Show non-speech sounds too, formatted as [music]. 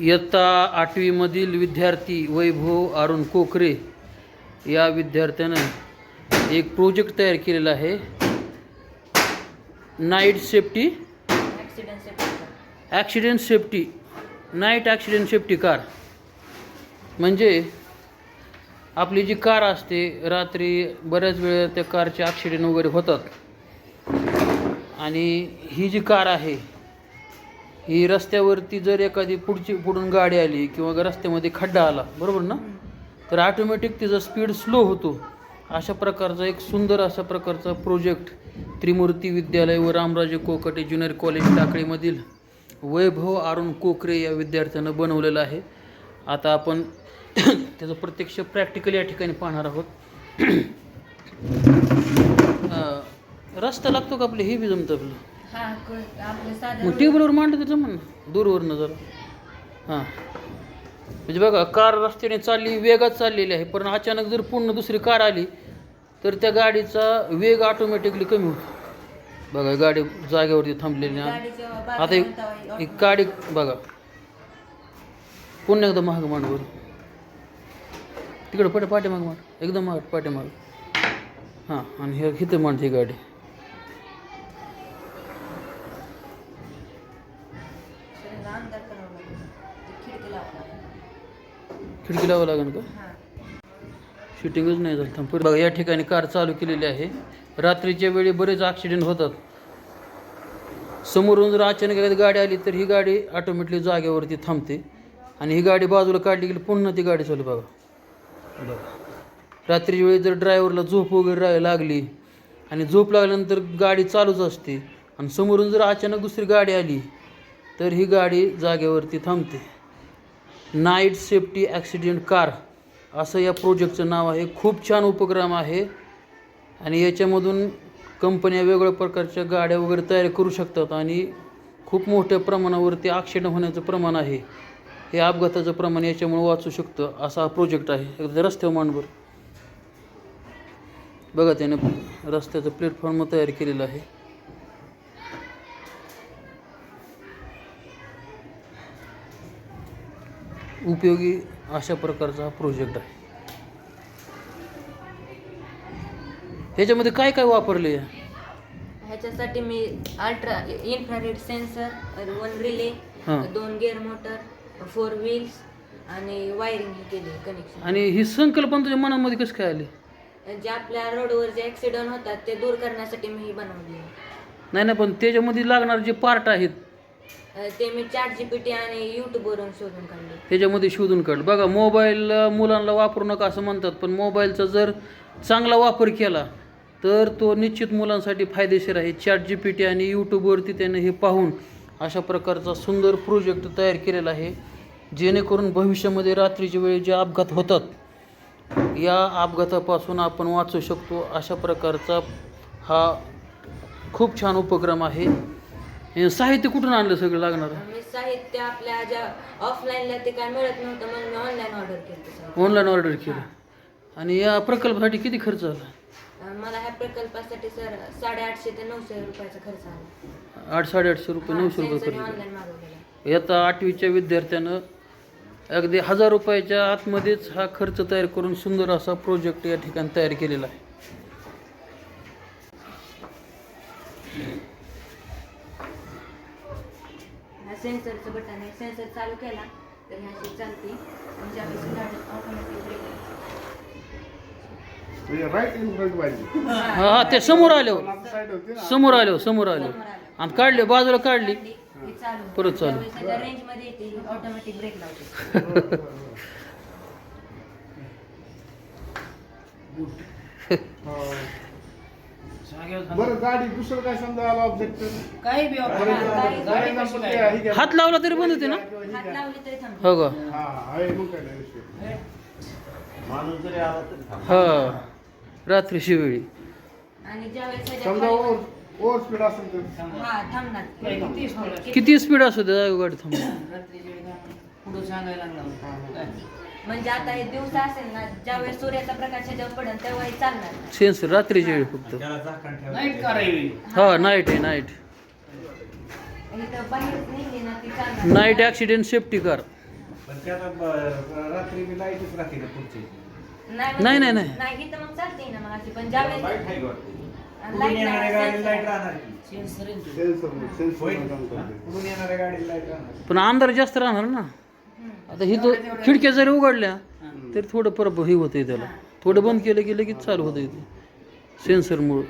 इयत्ता आठवीमधील विद्यार्थी वैभव अरुण कोकरे या विद्यार्थ्यानं एक प्रोजेक्ट तयार केलेला आहे. Night safety. Accident safety accident safety night accident safety car म्हणजे आपली जी कार असते रात्री बऱ्याच वेळ त्या कारचे ॲक्सिडेंट वगैरे होतात. आणि ही जी कार आहे ही रस्त्यावरती जर एखादी पुढची पुढून गाडी आली किंवा रस्त्यामध्ये खड्डा आला बरोबर ना? तर ऑटोमॅटिक तिचा स्पीड स्लो होतो. अशा प्रकारचा एक सुंदर अशा प्रकारचा प्रोजेक्ट त्रिमूर्ती विद्यालय व रामराजे कोकटे ज्युनियर कॉलेज टाकळीमधील वैभव अरुण कोकरे या विद्यार्थ्यानं बनवलेलं आहे. आता आपण [coughs] त्याचं प्रत्यक्ष प्रॅक्टिकल या ठिकाणी पाहणार आहोत. [coughs] रस्ता लागतो का आपले हे बी जमतं आपलं. हा क- आपलं साधं मग टेबलवर मांडलं तर जमन ना दूरवरनं जरा. हां. म्हणजे बघा कार रस्त्याने चालली वेगात चाललेली आहे. पण अचानक जर पूर्ण दुसरी कार आली तर त्या गाडीचा वेग ऑटोमॅटिकली कमी होतो. बघा गाडी जागेवरती थांबलेली आहे. गाडीच्या आता बाजूला एक एक गाडी बघा. पुन्हा एकदा महाग मांडवर तिकडं पाठी पाठीमाग मांड. एकदम महाग पाठीमाग. हां आणि हे इथं मांड ही गाडी. खिडकी लावावं लागेल का शूटिंगच नाही झालं. थांब पुढे बघा या ठिकाणी कार चालू केलेली आहे. रात्रीच्या वेळी बरेच ॲक्सिडेंट होतात. समोरून जर अचानक एखादी गाडी आली तर ही गाडी ऑटोमॅटिकली जागेवरती थांबते. आणि ही गाडी बाजूला काढली गेली पुन्हा ती गाडी चालू बघा. बघा. रात्रीच्या वेळी जर ड्रायव्हरला झोप वगैरे राहायला लागली आणि झोप लागल्यानंतर गाडी चालूच असते आणि समोरून जर अचानक दुसरी गाडी आली तर ही गाडी जागेवरती थांबते. नाईट सेफ्टी ॲक्सिडेंट कार असं या प्रोजेक्टचं नाव आहे. खूप छान उपक्रम आहे. आणि याच्यामधून कंपन्या वेगवेगळ्या प्रकारच्या गाड्या वगैरे तयार करू शकतात आणि खूप मोठ्या प्रमाणावरती ॲक्सिडेंट होण्याचं प्रमाण आहे. हे अपघाताचं प्रमाण याच्यामुळे वाचू शकतं असा हा प्रोजेक्ट आहे. एकदा रस्त्यावर मांडवर बघा त्याने रस्त्याचं प्लॅटफॉर्म तयार केलेलं आहे. उपयोगी अशा प्रकारचा हा प्रोजेक्ट आहे. ह्याच्यामध्ये काय काय वापरले? ह्याच्यासाठी मी ultra infrared sensor one relay हां. दोन गिअर मोटर फोर व्हील्स आणि वायरिंग केली कनेक्शन आणि ही संकल्पना तुझ्या मनामध्ये कसं काय आली? जे आपल्या रोडवर जे ॲक्सिडेंट होतात ते दूर करण्यासाठी मी ही बनवली नाही नाही पण त्याच्यामध्ये लागणारे जे पार्ट आहेत ते मी चॅट जी पी टी आणि यूट्यूबवरून शोधून काढले. त्याच्यामध्ये शोधून काढ. बघा मोबाईल मुलांना वापरू नका असं म्हणतात पण मोबाईलचा जर चांगला वापर केला तर तो निश्चित मुलांसाठी फायदेशीर आहे. चॅट जी पी टी आणि यूट्यूबवरती त्याने हे पाहून अशा प्रकारचा सुंदर प्रोजेक्ट तयार केलेला आहे जेणेकरून भविष्यामध्ये रात्रीच्या वेळी जे अपघात होतात या अपघातापासून आपण वाचू शकतो. अशा प्रकारचा हा खूप छान उपक्रम आहे. हे साहित्य कुठून आणलं सगळं लागणार? मी साहित्य आपल्या ज्या ऑफलाईनला ते काय मिळत नव्हतं म्हणून मी ऑनलाईन ऑर्डर केलं ऑनलाईन ऑर्डर केलं. आणि या प्रकल्पासाठी किती खर्च आला? मला ह्या प्रकल्पासाठी सर साडेआठशे ते नऊशे रुपयाचा खर्च आला. आठ साडेआठशे रुपये नऊशे रुपये खर्च ऑनलाईन मागवलेला आला. आता आठवीच्या विद्यार्थ्यानं अगदी हजार रुपयाच्या आतमध्येच हा खर्च तयार करून सुंदर असा प्रोजेक्ट या ठिकाणी तयार केलेला आहे. सेन्सरचं बटन आहे. सेन्सर चालू केला तर ह्या अशी चालते. म्हणजे आपली गाडी automatic brake right in front पाहिजे. हा हा ते समोर आलो साईड होती ना. समोर आलो समोर आलो आणि काढले बाजूला काढली. ही चालू. परत चालू. रेंजमध्ये येते ऑटोमॅटिक ब्रेक लावते. [laughs] [laughs] बरं गाडी दुसरं काय समजा आला ऑब्जेक्ट काही बी हात लावला तरी बंद होते ना? हात लावले तरी थांबते हो का? हा आहे मग काय नाही विषय. हा. रात्रीची वेळी आणि ज्यावेळेस ह्याच्या समजा खाली- ओव्हर ओव्हर स्पीड असेल तर? हा थांबणार. किती स्पीड असू दे जागो गाडी थांबून पुढं सांगायला लागला. काय? म्हणजे आता हे दिवसा असेल ना ज्यावेळेस सूर्याचा प्रकाश ह्याच्यावर पडेल तेव्हा हे चालणार सेन्सर रात्रीची वेळी फक्त नाईट करावी हा नाईट आहे नाईट इथं बाहेर निघली ना ती चालणार नाईट ॲक्सिडेंट सेफ्टी कार पण ते आता ब- रात्री बी लाईटच राहते ना पुढची नाही नाही, नाही, नाही. नाही इथं मग चालते ना मग अशी पण ज्यावेळेस लाइट आहे का वाटतं? आणि कुठून लाइट येणाऱ्या नाही, गाडीला सेन्सर लाइट आहे. राहणार की? सेन्सर आहे ना. सेन्सर सेन्सर होय? काम हा? करते. कुठून येणाऱ्या गाडीला लाइट राहणार पण अंधार जास्त राहणार ना आता इथं खिडक्या जरी उघडल्या तरी थोडं परब हे होतंय त्याला थोडं बंद केलं की लगेच चालू होतं इथे. सेन्सरमुळं